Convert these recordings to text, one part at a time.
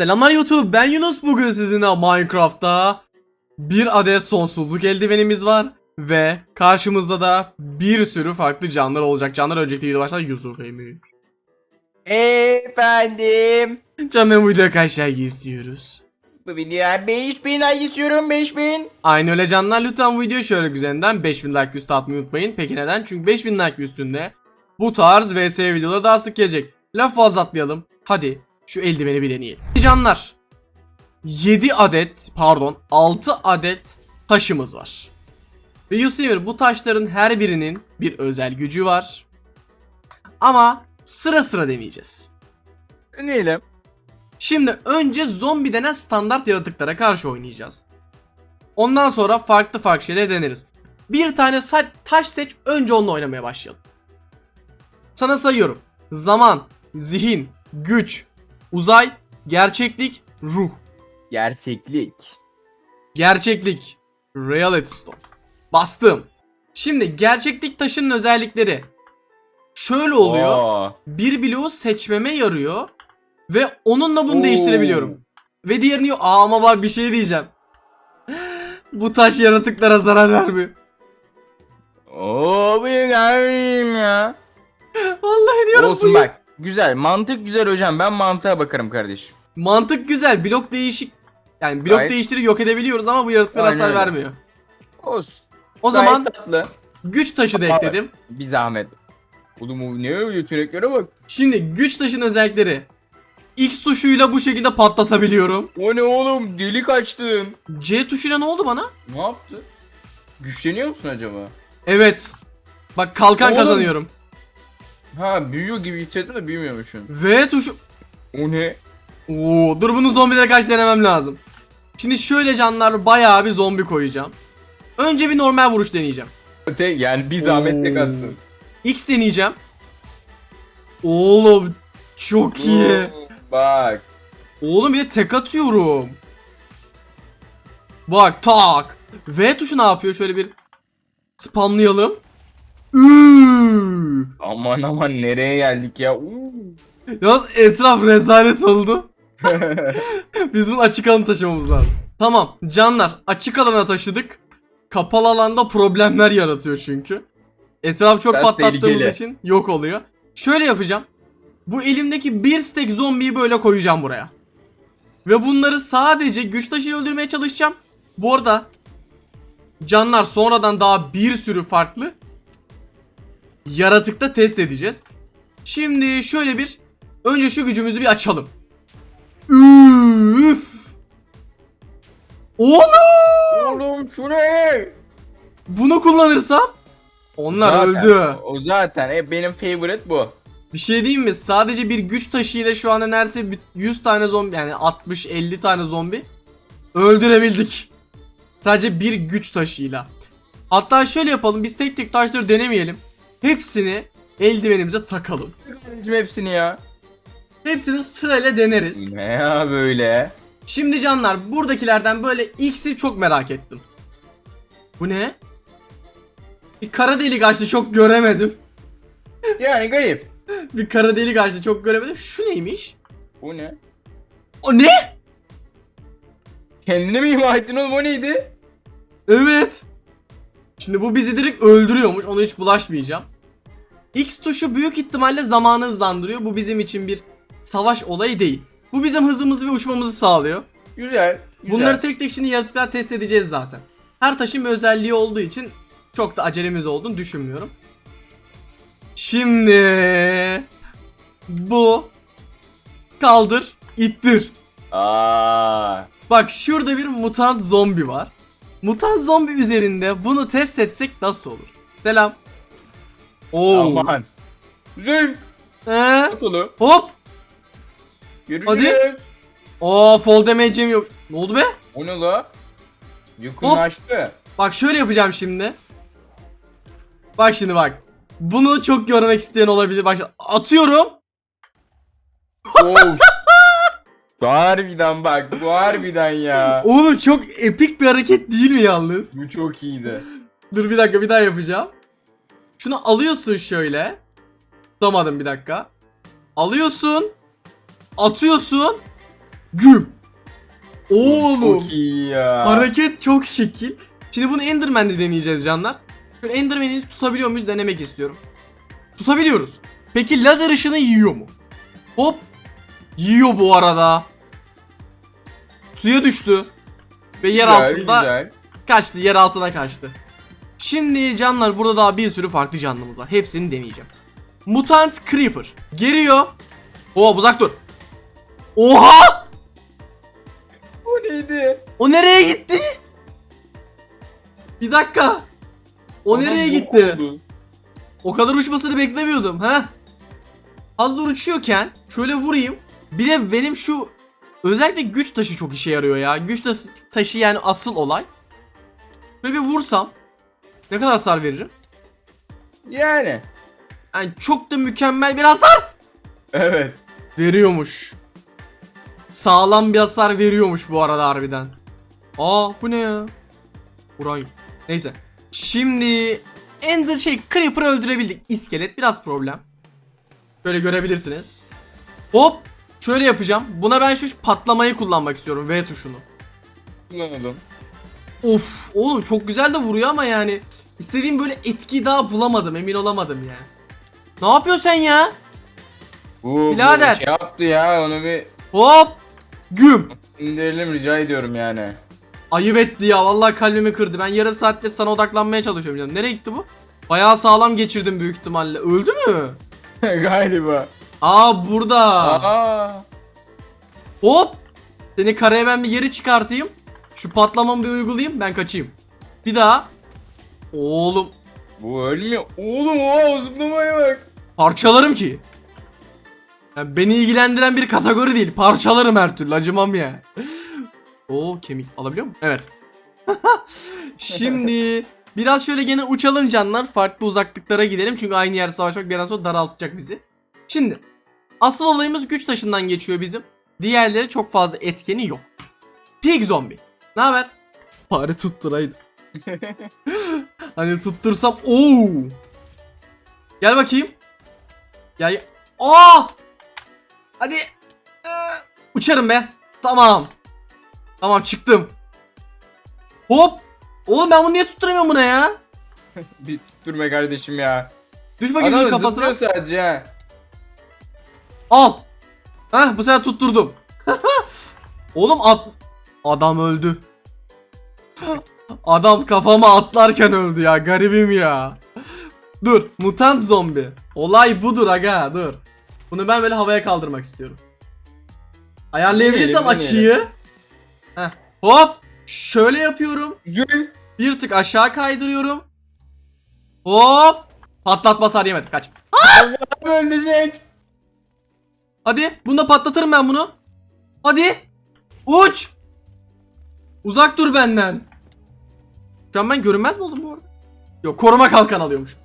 Selamlar YouTube ben Yunus bugün sizinle Minecraft'ta bir adet sonsuzluk eldivenimiz var ve karşımızda da bir sürü farklı canlar olacak. Canlar öncelikle video başlar Yusuf Emir. Efendim. Can ben bu videoya kaç like istiyoruz? Bu videoya 5000 like istiyorum 5000. Aynı öyle canlar lütfen bu videoyu şöyle güzelinden 5000 like üstü atmayı unutmayın. Peki neden? Çünkü 5000 like üstünde bu tarz vs videoları daha sık gelecek. Laf fazla atmayalım. Hadi şu eldiveni bir deneyelim. Canlar 7 adet pardon 6 adet taşımız var. Ve Yusuf bu taşların her birinin bir özel gücü var. Ama sıra sıra deneyeceğiz. Deneyelim. Şimdi önce zombi denen standart yaratıklara karşı oynayacağız. Ondan sonra farklı farklı şeyler deneriz. Bir tane taş seç önce onunla oynamaya başlayalım. Sana sayıyorum. Zaman, zihin, güç, uzay, gerçeklik, ruh. Gerçeklik. Gerçeklik. Reality Stone. Bastım. Şimdi gerçeklik taşının özellikleri. Şöyle oluyor. Oo. Bir bloğu seçmeme yarıyor. Ve onunla bunu Oo. değiştirebiliyorum. Ve diğerini yok. Aa, ama bak bir şey diyeceğim. Bu taş yaratıklara zarar vermiyor. Oo bu ya. Vallahi diyorum Olsun bu- bak. Güzel. Mantık güzel hocam. Ben mantığa bakarım kardeşim. Mantık güzel. Blok değişik. Yani blok Gayet- değiştirip yok edebiliyoruz ama bu yaratıklara Aynen hasar öyle. vermiyor. Olsun. O Gayet zaman tatlı. güç taşı da Abi. ekledim. Bir zahmet. Oğlum o ne yeteneklere bak. Şimdi güç taşın özellikleri. X tuşuyla bu şekilde patlatabiliyorum. O ne oğlum? Delik açtın. C tuşuyla ne oldu bana? Ne yaptı? Güçleniyor musun acaba? Evet. Bak kalkan Oğlum. kazanıyorum. Ha büyüyor gibi hissettim de büyümüyormuşsun. V tuşu. O ne? Oo, dur bunu zombilere karşı denemem lazım. Şimdi şöyle canlar bayağı bir zombi koyacağım. Önce bir normal vuruş deneyeceğim. Tek yani bir zahmet tek Oo. atsın. X deneyeceğim. Oğlum çok iyi. Oo, Bak. Oğlum bir de tek atıyorum. Bak tak. V tuşu ne yapıyor? Şöyle bir spamlayalım. Üü. Aman aman nereye geldik ya? Uuu. Yalnız etraf rezalet oldu. Biz bunu açık alanı taşımamız lazım. Tamam canlar açık alana taşıdık. Kapalı alanda problemler yaratıyor çünkü. Etraf çok Biraz patlattığımız tehlikeli. için yok oluyor. Şöyle yapacağım. Bu elimdeki bir stack zombiyi böyle koyacağım buraya. Ve bunları sadece güç taşıyla öldürmeye çalışacağım. Bu arada canlar sonradan daha bir sürü farklı yaratıkta test edeceğiz. Şimdi şöyle bir önce şu gücümüzü bir açalım. Üf! Oğlum! Oğlum şu ne? Bunu kullanırsam onlar Zaten- öldü. O zaten hep benim favorite bu. Bir şey diyeyim mi? Sadece bir güç taşıyla şu anda neredeyse bir 100 tane zombi yani 60-50 tane zombi öldürebildik. Sadece bir güç taşıyla. Hatta şöyle yapalım biz tek tek taşları denemeyelim. Hepsini eldivenimize takalım. Kardeşim hepsini ya. Hepsini sırayla deneriz. Ne ya böyle? Şimdi canlar buradakilerden böyle X'i çok merak ettim. Bu ne? Bir kara delik açtı çok göremedim. Yani garip. Bir kara delik açtı çok göremedim. Şu neymiş? Bu ne? O ne? Kendini mi ima ettin oğlum o neydi? Evet. Şimdi bu bizi direkt öldürüyormuş. Ona hiç bulaşmayacağım. X tuşu büyük ihtimalle zamanı hızlandırıyor. Bu bizim için bir savaş olayı değil. Bu bizim hızımızı ve uçmamızı sağlıyor. Güzel. güzel. Bunları tek tek şimdi yaratıklar test edeceğiz zaten. Her taşın bir özelliği olduğu için çok da acelemiz olduğunu düşünmüyorum. Şimdi bu kaldır ittir. Aa. Bak şurada bir mutant zombi var. Mutant zombi üzerinde bunu test etsek nasıl olur? Selam. Oo. Aman. Zing. Ee, Atolu. hop. Görüşürüz. Oo fall damage'im yok. Ne oldu be? O ne la? Yakınlaştı. Bak şöyle yapacağım şimdi. Bak şimdi bak. Bunu çok görmek isteyen olabilir. Bak atıyorum. Oh. Bu harbiden bak bu harbiden ya. Oğlum çok epik bir hareket değil mi yalnız? Bu çok iyiydi. Dur bir dakika bir daha yapacağım. Şunu alıyorsun şöyle. Tutamadım bir dakika. Alıyorsun. Atıyorsun. Güm. Oğlum. Çok iyi ya. Hareket çok şekil. Şimdi bunu Enderman'de deneyeceğiz canlar. Şöyle Enderman'i tutabiliyor muyuz denemek istiyorum. Tutabiliyoruz. Peki lazer ışını yiyor mu? Hop. Yiyor bu arada. Suya düştü. Ve yer Güzel, altında güzel. kaçtı. Yer altına kaçtı. Şimdi canlar burada daha bir sürü farklı canlımız var. Hepsini deneyeceğim. Mutant Creeper. Geliyor. Hop uzak dur. Oha! Bu neydi? O nereye gitti? Bir dakika. O Adam nereye gitti? oldu. O kadar uçmasını beklemiyordum. ha? Az da uçuyorken şöyle vurayım. Bir de benim şu özellikle güç taşı çok işe yarıyor ya. Güç taşı, yani asıl olay. Böyle bir vursam ne kadar hasar veririm? Yani. Yani çok da mükemmel bir hasar Evet. veriyormuş. Sağlam bir hasar veriyormuş bu arada harbiden. Aa bu ne ya? Burayı. Neyse. Şimdi Ender şey Creeper'ı öldürebildik. İskelet biraz problem. Böyle görebilirsiniz. Hop. Şöyle yapacağım. Buna ben şu patlamayı kullanmak istiyorum. V tuşunu. Kullanalım. Of oğlum çok güzel de vuruyor ama yani istediğim böyle etkiyi daha bulamadım. Emin olamadım yani. Ne yapıyorsun sen ya? Bu, Birader. bu şey yaptı ya onu bir Hop. Güm. indirelim rica ediyorum yani. Ayıp etti ya vallahi kalbimi kırdı. Ben yarım saattir sana odaklanmaya çalışıyorum canım. Nereye gitti bu? Bayağı sağlam geçirdim büyük ihtimalle. Öldü mü? Galiba. Aa burada. Aa. Hop. Seni karaya ben bir geri çıkartayım. Şu patlamamı bir uygulayayım ben kaçayım. Bir daha. Oğlum Bu ölmüyor. Oğlum o zıplamaya bak. parçalarım ki. Yani beni ilgilendiren bir kategori değil. Parçalarım her türlü acımam ya. Oo kemik alabiliyor mu? Evet. Şimdi biraz şöyle gene uçalım canlar. Farklı uzaklıklara gidelim. Çünkü aynı yerde savaşmak bir an sonra daraltacak bizi. Şimdi asıl olayımız güç taşından geçiyor bizim. Diğerleri çok fazla etkeni yok. Pig zombi. Ne haber? Fare tutturaydı. hani tuttursam ooo. Gel bakayım. Gel. Aa! Hadi. Ee, Uçarım be. Tamam. Tamam çıktım. Hop. Oğlum ben bunu niye tutturamıyorum buna ya? bir tutturma kardeşim ya. Düş bakayım Adam kafasına. zıplıyor sadece ha. Al. Hah bu sefer tutturdum. Oğlum at... Adam öldü. Adam kafama atlarken öldü ya garibim ya. Dur mutant zombi. Olay budur aga dur. Bunu ben böyle havaya kaldırmak istiyorum. Ayarlayabilirsem Deneyelim, açıyı. Heh. Hop. Şöyle yapıyorum. Güzel. Bir tık aşağı kaydırıyorum. Hop. Patlatma hasar yemedi kaç. Adam ölecek. Hadi. Bunu da patlatırım ben bunu. Hadi. Uç. Uzak dur benden. Şu an ben görünmez mi oldum bu arada? Yok koruma kalkan alıyormuş.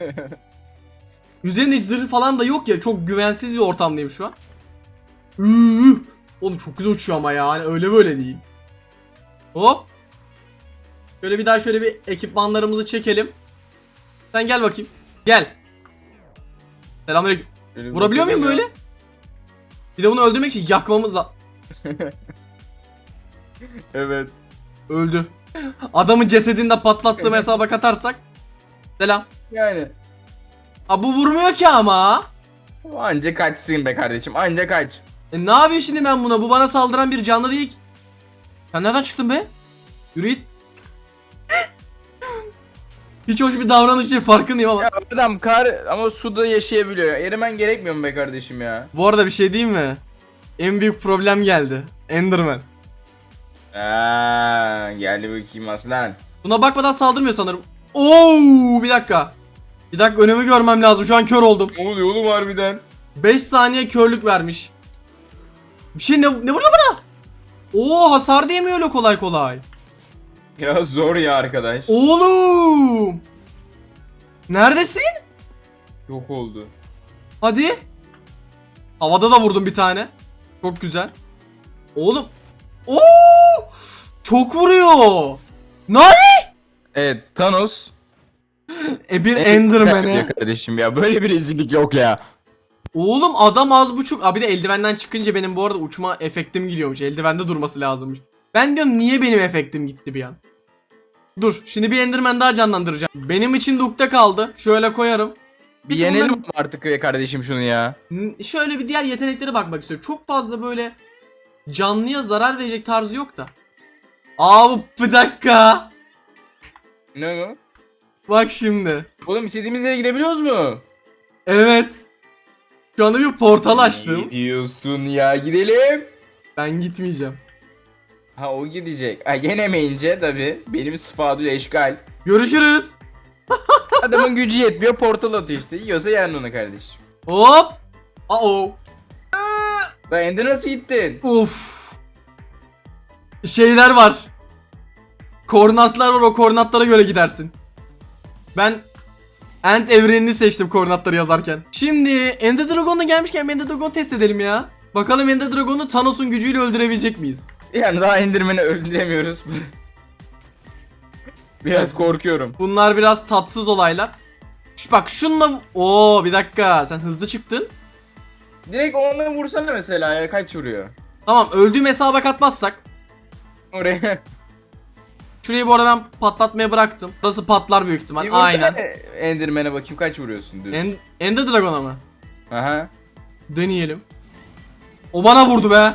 Üzerinde hiç zırh falan da yok ya. Çok güvensiz bir ortamdayım şu an. Üü. Oğlum çok güzel uçuyor ama ya. Hani öyle böyle değil. Hop. Şöyle bir daha şöyle bir ekipmanlarımızı çekelim. Sen gel bakayım. Gel. Selamünaleyküm. Vurabiliyor muyum böyle? Bir de bunu öldürmek için yakmamız la... ya. Evet. Öldü. Adamın cesedini de patlattığım hesaba katarsak. Selam. Yani. Ha bu vurmuyor ki ama. Anca kaçsın be kardeşim. Anca kaç. E ne yapayım şimdi ben buna? Bu bana saldıran bir canlı değil. Sen nereden çıktın be? Yürü git. Hiç hoş bir davranış değil farkındayım ama. Ya adam kar ama suda yaşayabiliyor. Erimen gerekmiyor mu be kardeşim ya? Bu arada bir şey diyeyim mi? En büyük problem geldi. Enderman. Aa, geldi bakayım aslan. Buna bakmadan saldırmıyor sanırım. Oo bir dakika. Bir dakika önümü görmem lazım. Şu an kör oldum. Ne oluyor oğlum harbiden? 5 saniye körlük vermiş. Bir şey ne, ne vuruyor bana? Oo hasar diyemiyor öyle kolay kolay. Ya zor ya arkadaş. Oğlum. Neredesin? Yok oldu. Hadi. Havada da vurdum bir tane. Çok güzel. Oğlum. Oo! Çok vuruyor. Ne? Evet E Thanos. bir Evet, Enderman'e. ya kardeşim ya böyle bir rezillik yok ya. Oğlum adam az buçuk. Abi de eldivenden çıkınca benim bu arada uçma efektim gidiyormuş. Eldivende durması lazımmış. Ben diyorum niye benim efektim gitti bir an? Dur şimdi bir Enderman daha canlandıracağım. Benim için de ukde kaldı. Şöyle koyarım. Bir yenelim bunların- artık be kardeşim şunu ya. Şöyle bir diğer yeteneklere bakmak istiyorum. Çok fazla böyle canlıya zarar verecek tarzı yok da. Abi bir dakika. Ne o? Bak şimdi. Oğlum istediğimiz yere gidebiliyoruz mu? Evet. Şu anda bir portal açtım. Ne diyorsun ya gidelim. Ben gitmeyeceğim. Ha o gidecek. Ha yenemeyince tabi benim sıfadül eşgal. Görüşürüz. Adamın gücü yetmiyor portal atıyor işte. Yiyorsa yen onu kardeşim. Hop. Aa. Lan Ender nasıl gittin? Uf. Şeyler var. Koordinatlar var o koordinatlara göre gidersin. Ben Ant evrenini seçtim koordinatları yazarken. Şimdi Ender Dragon'a gelmişken Ender Dragon'u test edelim ya. Bakalım Ender Dragon'u Thanos'un gücüyle öldürebilecek miyiz? Yani daha Enderman'i öldüremiyoruz. Biraz korkuyorum. Bunlar biraz tatsız olaylar. Şu bak şunla Oo bir dakika sen hızlı çıktın. Direkt onunla vursana mesela ya kaç vuruyor? Tamam öldüğüm hesaba katmazsak Oraya. Şurayı bu arada ben patlatmaya bıraktım. Burası patlar büyük ihtimal. Bir vursana Aynen. Enderman'e bakayım kaç vuruyorsun düz. En Ender Dragon'a mı? Aha. Deneyelim. O bana vurdu be.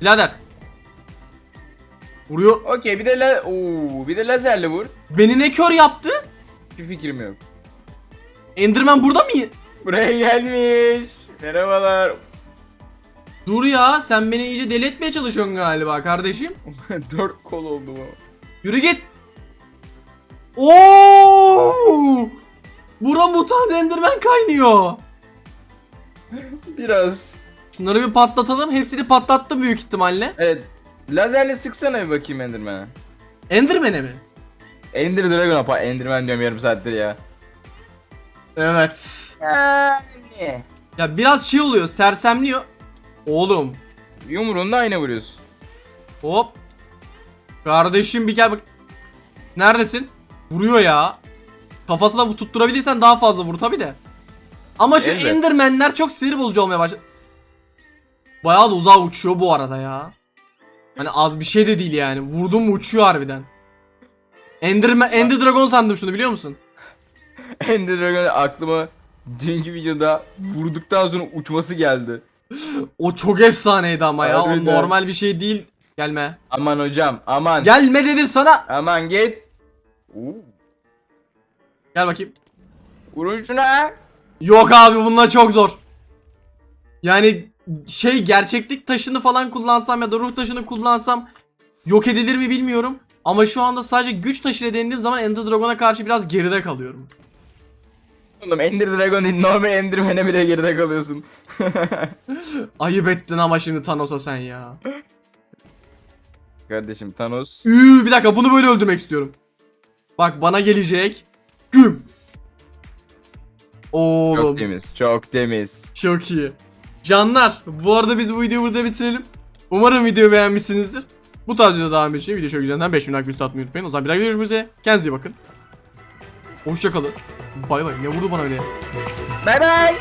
Birader. Vuruyor. Okey bir de la Oo, bir de lazerle vur. Beni ne kör yaptı? Hiçbir fikrim yok. Enderman burada mı? Buraya gelmiş. Merhabalar. Dur ya sen beni iyice deli etmeye çalışıyorsun galiba kardeşim. Dört kol oldu bu. Yürü git. Oo! Bura mutant Enderman kaynıyor. Biraz. Şunları bir patlatalım. Hepsini patlattım büyük ihtimalle. Evet. Lazerle sıksana bir bakayım Enderman'e. Enderman'e mi? Ender Dragon apa Enderman diyorum yarım saattir ya. Evet. Yani. Ya biraz şey oluyor sersemliyor. Oğlum Yumruğunda aynı vuruyorsun. hop. Kardeşim bir gel bak. Neredesin? Vuruyor ya. Kafasına bu tutturabilirsen daha fazla vur tabi de. Ama şu Evet. endermenler çok sinir bozucu olmaya başladı. Bayağı da uzağa uçuyor bu arada ya. Hani az bir şey de değil yani. Vurdum mu uçuyor harbiden. Enderman, Ender Dragon sandım şunu biliyor musun? Ender Dragon aklıma dünkü videoda vurduktan sonra uçması geldi. O çok efsaneydi ama ya. O Harbiden. normal bir şey değil. Gelme. Aman hocam aman. Gelme dedim sana. Aman git. Oo, Gel bakayım. Vurun şuna. Yok abi bunlar çok zor. Yani şey gerçeklik taşını falan kullansam ya da ruh taşını kullansam yok edilir mi bilmiyorum. Ama şu anda sadece güç taşıyla denediğim zaman Ender Dragon'a karşı biraz geride kalıyorum. Oğlum Ender Dragon değil normal Enderman'e bile geride kalıyorsun. Ayıp ettin ama şimdi Thanos'a sen ya. Kardeşim Thanos. Üü bir dakika bunu böyle öldürmek istiyorum. Bak bana gelecek. Güm. Oğlum Çok temiz. Çok temiz. Çok iyi. Canlar bu arada biz bu videoyu burada bitirelim. Umarım videoyu beğenmişsinizdir. Bu tarz video devam için video çok güzelden 5000 like üstü atmayı unutmayın. O zaman bir dahaki görüşmek. Kendinize iyi bakın. Hoşçakalın. Bay bay. Ne vurdu bana öyle? Bay bay.